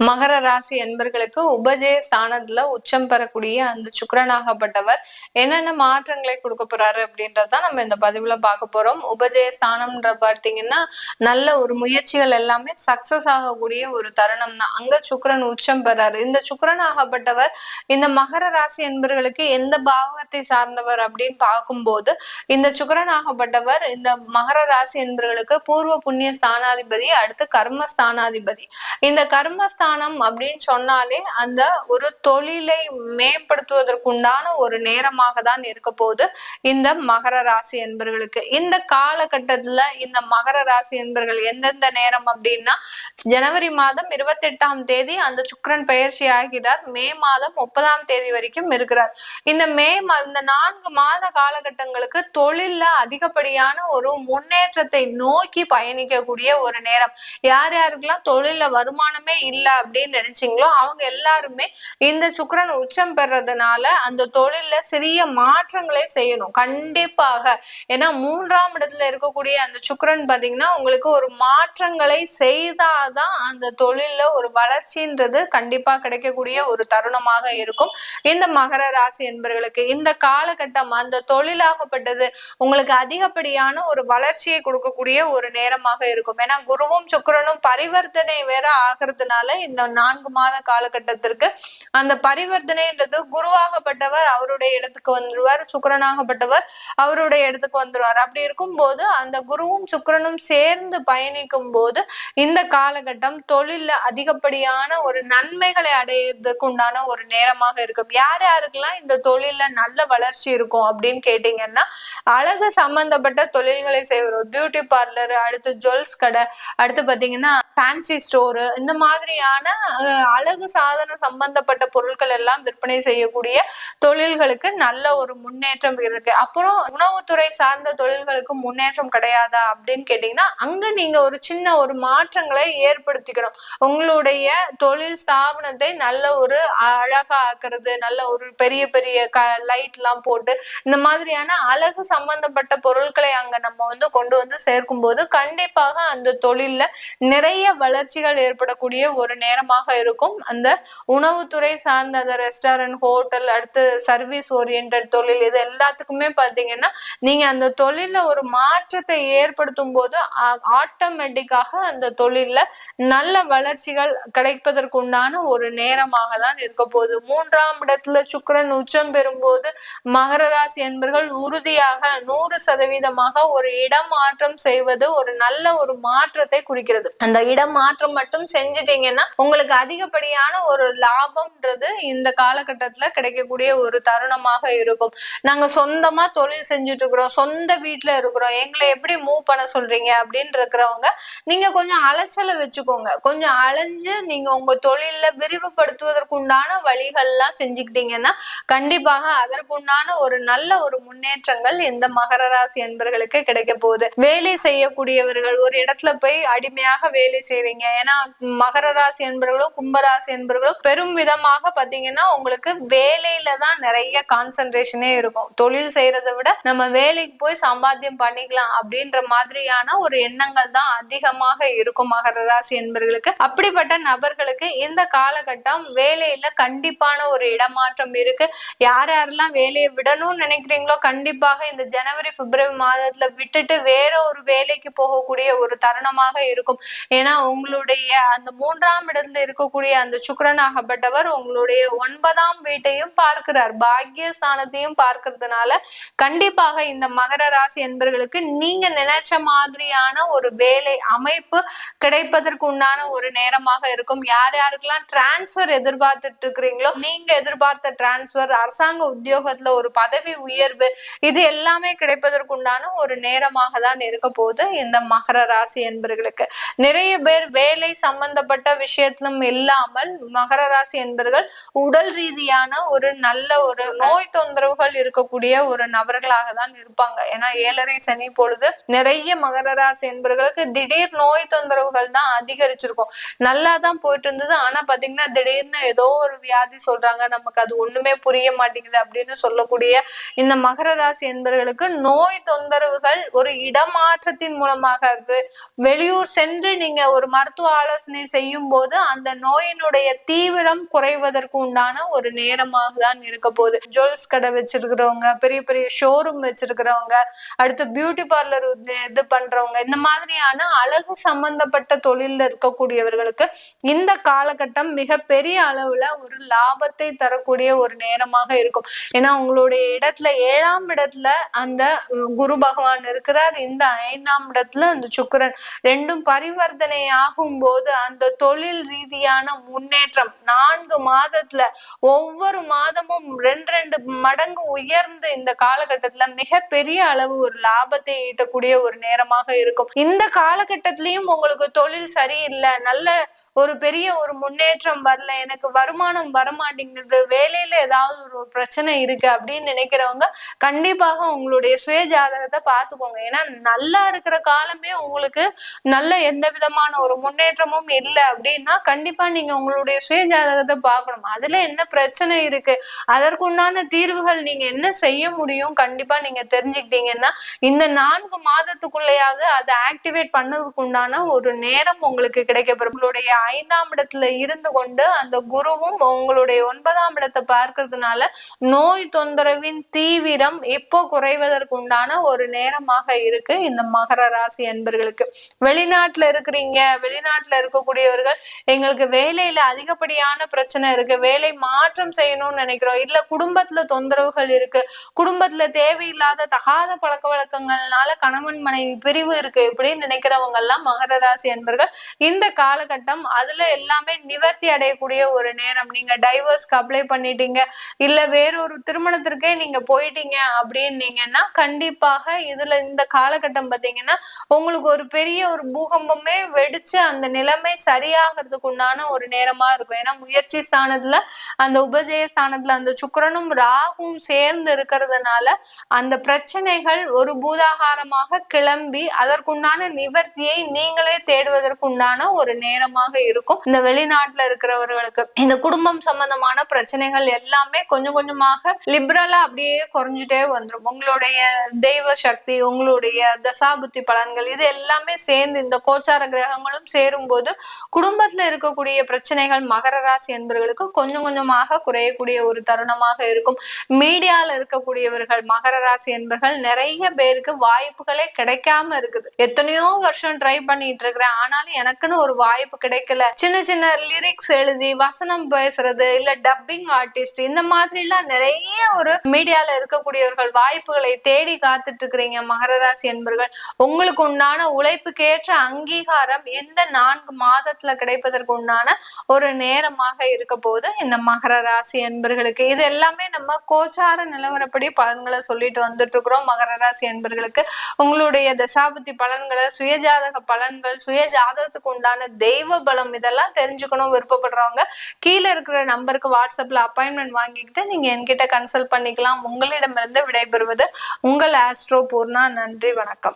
மகர ராசி என்பர்களுக்கு உபஜய ஸ்தானத்துல உச்சம் பெறக்கூடிய அந்த சுக்கரனாகப்பட்டவர் என்னென்ன மாற்றங்களை கொடுக்க போறாரு அப்படின்றதான் நம்ம இந்த பதிவுல பார்க்க போறோம். உபஜய ஸ்தானம்ன்ற பார்த்தீங்கன்னா நல்ல ஒரு முயற்சிகள் எல்லாமே சக்சஸ் ஆகக்கூடிய ஒரு தருணம் தான். அங்க சுக்கரன் உச்சம் பெறாரு. இந்த சுக்கரனாகப்பட்டவர் இந்த மகர ராசி என்பர்களுக்கு எந்த பாவகத்தை சார்ந்தவர் அப்படின்னு பார்க்கும்போது இந்த சுக்கரனாகப்பட்டவர் இந்த மகர ராசி என்பர்களுக்கு பூர்வ புண்ணிய ஸ்தானாதிபதி அடுத்து கர்ம ஸ்தானாதிபதி இந்த கர்மஸ்தான ஸ்தானம் அப்படின்னு சொன்னாலே அந்த ஒரு தொழிலை மேம்படுத்துவதற்குண்டான ஒரு நேரமாக தான் இருக்க போகுது இந்த மகர ராசி என்பர்களுக்கு. இந்த காலகட்டத்துல இந்த மகர ராசி என்பர்கள் எந்தெந்த நேரம் அப்படின்னா ஜனவரி மாதம் இருபத்தி எட்டாம் தேதி அந்த சுக்கரன் பயிற்சி ஆகிறார். மே மாதம் முப்பதாம் தேதி வரைக்கும் இருக்கிறார். இந்த மே இந்த நான்கு மாத காலகட்டங்களுக்கு தொழில்ல அதிகப்படியான ஒரு முன்னேற்றத்தை நோக்கி பயணிக்கக்கூடிய ஒரு நேரம். யார் யாருக்கெல்லாம் தொழில வருமானமே இல்லை அப்படின்னு நினைச்சீங்களோ அவங்க எல்லாருமே இந்த சுக்கரன் உச்சம் பெறதுனால அந்த தொழில சிறிய மாற்றங்களை செய்யணும். கண்டிப்பாக. ஏன்னா மூன்றாம் இடத்துல இருக்கக்கூடிய அந்த சுக்கரன் பாத்தீங்கன்னா உங்களுக்கு ஒரு மாற்றங்களை செய்தாதான் அந்த தொழில ஒரு வளர்ச்சின்றது கண்டிப்பா கிடைக்கக்கூடிய ஒரு தருணமாக இருக்கும். இந்த மகர ராசி என்பவர்களுக்கு இந்த காலகட்டம் அந்த தொழிலாகப்பட்டது உங்களுக்கு அதிகப்படியான ஒரு வளர்ச்சியை கொடுக்கக்கூடிய ஒரு நேரமாக இருக்கும். ஏன்னா குருவும் சுக்கரனும் பரிவர்த்தனை வேற ஆகிறதுனால இந்த நான்கு மாத காலகட்டத்திற்கு அந்த பரிவர்த்தனைன்றது குருவாகப்பட்டவர் அவருடைய இடத்துக்கு வந்துருவார் சுக்கரனாகப்பட்டவர் அவருடைய இடத்துக்கு வந்துருவார். அப்படி இருக்கும் போது அந்த குருவும் சுக்கரனும் சேர்ந்து பயணிக்கும் போது இந்த காலகட்டம் தொழில அதிகப்படியான ஒரு நன்மைகளை அடையிறதுக்கு உண்டான ஒரு நேரமாக இருக்கும். யார் யாருக்கெல்லாம் இந்த தொழில நல்ல வளர்ச்சி இருக்கும் அப்படின்னு கேட்டீங்கன்னா அழகு சம்பந்தப்பட்ட தொழில்களை செய்வோம் பியூட்டி பார்லர் அடுத்து ஜுவல்ஸ் கடை அடுத்து பாத்தீங்கன்னா ஃபேன்சி ஸ்டோரு இந்த மாதிரியான அழகு சாதன சம்பந்தப்பட்ட பொருட்கள் எல்லாம் விற்பனை செய்யக்கூடிய தொழில்களுக்கு நல்ல ஒரு முன்னேற்றம் இருக்கு. அப்புறம் உணவுத்துறை சார்ந்த தொழில்களுக்கு முன்னேற்றம் கிடையாதா அப்படின்னு கேட்டீங்கன்னா அங்க நீங்க ஒரு சின்ன ஒரு மாற்றங்களை ஏற்படுத்திக்கணும். உங்களுடைய தொழில் ஸ்தாபனத்தை நல்ல ஒரு அழகா ஆக்குறது நல்ல ஒரு பெரிய பெரிய க லைட் எல்லாம் போட்டு இந்த மாதிரியான அழகு சம்பந்தப்பட்ட பொருட்களை அங்க நம்ம வந்து கொண்டு வந்து சேர்க்கும் போது கண்டிப்பாக அந்த தொழில்ல நிறைய வளர்ச்சிகள் ஏற்படக்கூடிய ஒரு நேரமாக இருக்கும். அந்த உணவுத்துறை சார்ந்த அந்த ரெஸ்டாரண்ட் ஹோட்டல் அடுத்து சர்வீஸ் ஓரியன்ட் தொழில் இது எல்லாத்துக்குமே பார்த்தீங்கன்னா நீங்க அந்த தொழில ஒரு மாற்றத்தை ஏற்படுத்தும் போது ஆட்டோமேட்டிக்காக அந்த தொழில்ல நல்ல வளர்ச்சிகள் கிடைப்பதற்கு உண்டான ஒரு நேரமாக தான் இருக்க போகுது. மூன்றாம் இடத்துல சுக்கரன் உச்சம் பெறும்போது மகர ராசி என்பர்கள் உறுதியாக நூறு சதவீதமாக ஒரு இடமாற்றம் செய்வது ஒரு நல்ல ஒரு மாற்றத்தை குறிக்கிறது. அந்த இடமாற்றம் மட்டும் செஞ்சிட்டீங்கன்னா உங்களுக்கு அதிகப்படியான ஒரு லாபம்ன்றது இந்த காலகட்டத்துல கிடைக்கக்கூடிய ஒரு தருணமாக இருக்கும். நாங்க சொந்தமா தொழில் செஞ்சுட்டு இருக்கிறோம் சொந்த வீட்டுல இருக்கிறோம் எங்களை எப்படி மூவ் பண்ண சொல்றீங்க அப்படின்னு இருக்கிறவங்க நீங்க கொஞ்சம் அலைச்சலை வச்சுக்கோங்க. கொஞ்சம் அலைஞ்சு நீங்க உங்க தொழில விரிவுபடுத்துவதற்குண்டான வழிகள்லாம் செஞ்சுக்கிட்டீங்கன்னா கண்டிப்பாக அதற்குண்டான ஒரு நல்ல ஒரு முன்னேற்றங்கள் இந்த மகர ராசி என்பர்களுக்கு கிடைக்க போகுது. வேலை செய்யக்கூடியவர்கள் ஒரு இடத்துல போய் அடிமையாக வேலை செய்வீங்க. ஏன்னா மகர ராசி என்பவர்களோ கும்பராசி என்பவர்களோ பெரும் விதமாக பாத்தீங்கன்னா உங்களுக்கு வேலையில தான் நிறைய கான்சென்ட்ரேஷனே இருக்கும். தொழில் செய்யறதை விட நம்ம வேலைக்கு போய் சம்பாத்தியம் பண்ணிக்கலாம் அப்படின்ற மாதிரியான ஒரு எண்ணங்கள் தான் அதிகமாக இருக்கும் மகர ராசி என்பவர்களுக்கு. அப்படிப்பட்ட நபர்களுக்கு இந்த காலகட்டம் வேலையில கண்டிப்பான ஒரு இடமாற்றம் இருக்கு. யார் யாரெல்லாம் வேலையை விடணும்னு நினைக்கிறீங்களோ கண்டிப்பாக இந்த ஜனவரி பிப்ரவரி மாதத்துல விட்டுட்டு வேற ஒரு வேலைக்கு போகக்கூடிய ஒரு தருணமாக இருக்கும். ஏன்னா உங்களுடைய அந்த மூன்றாம் இடத்துல இருக்கக்கூடிய அந்த சுக்கரனாகப்பட்டவர் உங்களுடைய ஒன்பதாம் வீட்டையும் பார்க்கிறார். பாக்கியஸ்தானத்தையும் பார்க்கறதுனால கண்டிப்பாக இந்த மகர ராசி என்பர்களுக்கு நீங்க நினைச்ச மாதிரியான ஒரு வேலை அமைப்பு கிடைப்பதற்கு உண்டான ஒரு நேரமாக இருக்கும். யார் யாருக்கெல்லாம் டிரான்ஸ்பர் எதிர்பார்த்துட்டு இருக்கிறீங்களோ நீங்க எதிர்பார்த்த டிரான்ஸ்பர் அரசாங்க உத்தியோகத்துல ஒரு பதவி உயர்வு இது எல்லாமே கிடைப்பதற்கு உண்டான ஒரு நேரமாக தான் இருக்க போகுது இந்த மகர ராசி என்பர்களுக்கு. நிறைய நிறைய பேர் வேலை சம்பந்தப்பட்ட விஷயத்திலும் இல்லாமல் மகர ராசி என்பர்கள் உடல் ரீதியான ஒரு நல்ல ஒரு நோய் தொந்தரவுகள் இருக்கக்கூடிய ஒரு நபர்களாக தான் இருப்பாங்க. ஏன்னா ஏழரை சனி பொழுது நிறைய மகர ராசி என்பர்களுக்கு திடீர் நோய் தொந்தரவுகள் தான் அதிகரிச்சிருக்கும். நல்லா தான் போயிட்டு இருந்தது ஆனா பாத்தீங்கன்னா திடீர்னு ஏதோ ஒரு வியாதி சொல்றாங்க. நமக்கு அது ஒண்ணுமே புரிய மாட்டேங்குது அப்படின்னு சொல்லக்கூடிய இந்த மகர ராசி என்பர்களுக்கு நோய் தொந்தரவுகள் ஒரு இடமாற்றத்தின் மூலமாக வெளியூர் சென்று நீங்க ஒரு மருத்துவ ஆலோசனை செய்யும் போது அந்த நோயினுடைய தீவிரம் குறைவதற்கு உண்டான ஒரு நேரமாக தான் இருக்க போகுது. ஜுவல்ஸ் கடை வச்சிருக்கிறவங்க பெரிய பெரிய ஷோரூம் வச்சிருக்கிறவங்க அடுத்து பியூட்டி பார்லர் இது பண்றவங்க இந்த மாதிரியான அழகு சம்பந்தப்பட்ட தொழில்ல இருக்கக்கூடியவர்களுக்கு இந்த காலகட்டம் மிக பெரிய அளவுல ஒரு லாபத்தை தரக்கூடிய ஒரு நேரமாக இருக்கும். ஏன்னா உங்களுடைய இடத்துல ஏழாம் இடத்துல அந்த குரு பகவான் இருக்கிறார். இந்த ஐந்தாம் இடத்துல அந்த சுக்கரன். ரெண்டும் பரிவர்த்தனை ஆகும் போது அந்த தொழில் ரீதியான முன்னேற்றம் நான்கு மாதத்துல ஒவ்வொரு மாதமும் ரெண்டு ரெண்டு மடங்கு உயர்ந்து இந்த காலகட்டத்துல மிகப்பெரிய அளவு ஒரு லாபத்தை ஈட்டக்கூடிய ஒரு நேரமாக இருக்கும். இந்த காலகட்டத்திலயும் உங்களுக்கு தொழில் சரியில்லை நல்ல ஒரு பெரிய ஒரு முன்னேற்றம் வரல எனக்கு வருமானம் வரமாட்டேங்குது வேலையில ஏதாவது ஒரு பிரச்சனை இருக்கு அப்படின்னு நினைக்கிறவங்க கண்டிப்பாக உங்களுடைய சுய ஜாதகத்தை பார்த்துக்கோங்க. ஏன்னா நல்லா இருக்கிற காலமே உங்களுக்கு நல்ல எந்த விதமான ஒரு முன்னேற்றமும் இல்லை அப்படின்னா கண்டிப்பா நீங்க உங்களுடைய சுய ஜாதகத்தை பார்க்கணும். அதுல என்ன பிரச்சனை இருக்கு? அதற்குண்டான தீர்வுகள் நீங்க என்ன செய்ய முடியும்? கண்டிப்பா நீங்க தெரிஞ்சுக்கிட்டீங்கன்னா இந்த நான்கு மாதத்துக்குள்ளேயாவது அதை ஆக்டிவேட் பண்ணதுக்கு உண்டான ஒரு நேரம் உங்களுக்கு கிடைக்கப்படும் உங்களுடைய ஐந்தாம் இடத்துல இருந்து கொண்டு அந்த குருவும் உங்களுடைய ஒன்பதாம் இடத்தை பார்க்கறதுனால நோய் தொந்தரவின் தீவிரம் இப்போ குறைவதற்கு உண்டான ஒரு நேரமாக இருக்கு இந்த மகர ராசி என்பர்களுக்கு வெளிநாட்டுல இருக்கிற இருக்கிறீங்க வெளிநாட்டுல இருக்கக்கூடியவர்கள் எங்களுக்கு வேலையில அதிகப்படியான பிரச்சனை இருக்கு. வேலை மாற்றம் செய்யணும்னு நினைக்கிறோம். இல்ல குடும்பத்துல தொந்தரவுகள் இருக்கு. குடும்பத்துல தேவையில்லாத தகாத பழக்க வழக்கங்கள்னால கணவன் மனைவி பிரிவு இருக்கு இப்படின்னு நினைக்கிறவங்க எல்லாம் மகர ராசி என்பர்கள் இந்த காலகட்டம் அதுல எல்லாமே நிவர்த்தி அடையக்கூடிய ஒரு நேரம். நீங்க டைவர்ஸ்க்கு அப்ளை பண்ணிட்டீங்க. இல்ல வேறொரு திருமணத்திற்கே நீங்க போயிட்டீங்க அப்படின்னீங்கன்னா கண்டிப்பாக இதுல இந்த காலகட்டம் பாத்தீங்கன்னா உங்களுக்கு ஒரு பெரிய ஒரு பூகம்பமே வெடிச்சு அந்த நிலைமை சரியாகிறதுக்கு உண்டான ஒரு நேரமா இருக்கும். ஏன்னா முயற்சி ஸ்தானத்துல அந்த உபஜய ஸ்தானத்துல அந்த சுக்கரனும் ராகும் சேர்ந்து இருக்கிறதுனால அந்த பிரச்சனைகள் ஒரு பூதாகாரமாக கிளம்பி அதற்குண்டான நிவர்த்தியை நீங்களே தேடுவதற்கு உண்டான ஒரு நேரமாக இருக்கும். இந்த வெளிநாட்டுல இருக்கிறவர்களுக்கு இந்த குடும்பம் சம்பந்தமான பிரச்சனைகள் எல்லாமே கொஞ்சம் கொஞ்சமாக லிபரலா அப்படியே குறைஞ்சிட்டே வந்துடும் உங்களுடைய தெய்வ சக்தி உங்களுடைய தசாபுத்தி பலன்கள் இது எல்லாமே சேர்ந்து இந்த கோச்சார கிரகங்களும் சேரும் போது குடும்பத்துல இருக்கக்கூடிய பிரச்சனைகள் மகர ராசி என்பவர்களுக்கு கொஞ்சம் கொஞ்சமாக குறையக்கூடிய ஒரு தருணமாக இருக்கும். மீடியால இருக்கக்கூடியவர்கள் மகர ராசி என்பர்கள் நிறைய பேருக்கு வாய்ப்புகளே கிடைக்காம இருக்குது. எத்தனையோ வருஷம் ட்ரை பண்ணிட்டு இருக்கிறேன். ஆனாலும் எனக்குன்னு ஒரு வாய்ப்பு கிடைக்கல. சின்ன சின்ன லிரிக்ஸ் எழுதி வசனம் பேசுறது இல்ல டப்பிங் ஆர்டிஸ்ட் இந்த மாதிரி எல்லாம் நிறைய ஒரு மீடியால இருக்கக்கூடியவர்கள் வாய்ப்புகளை தேடி காத்துட்டு இருக்கிறீங்க மகர ராசி என்பர்கள். உங்களுக்கு உண்டான உழைப்புக்கேற்ற அங்கீகாரம் இந்த நான்கு மாதத்துல கிடைப்பதற்கு உண்டான ஒரு நேரமாக இருக்க போது இந்த மகர ராசி என்பர்களுக்கு இது எல்லாமே நம்ம கோச்சார நிலவரப்படி பலன்களை சொல்லிட்டு வந்துட்டு இருக்கிறோம் மகர ராசி என்பர்களுக்கு உங்களுடைய தசாபுத்தி பலன்களை சுயஜாதக பலன்கள் சுய ஜாதகத்துக்கு உண்டான தெய்வ பலம் இதெல்லாம் தெரிஞ்சுக்கணும் விருப்பப்படுறவங்க கீழே இருக்கிற நம்பருக்கு வாட்ஸ்அப்ல அப்பாயின்மெண்ட் வாங்கிக்கிட்டு நீங்க என்கிட்ட கன்சல்ட் பண்ணிக்கலாம். உங்களிடமிருந்து விடைபெறுவது உங்கள் ஆஸ்ட்ரோ பூர்ணா. நன்றி வணக்கம்.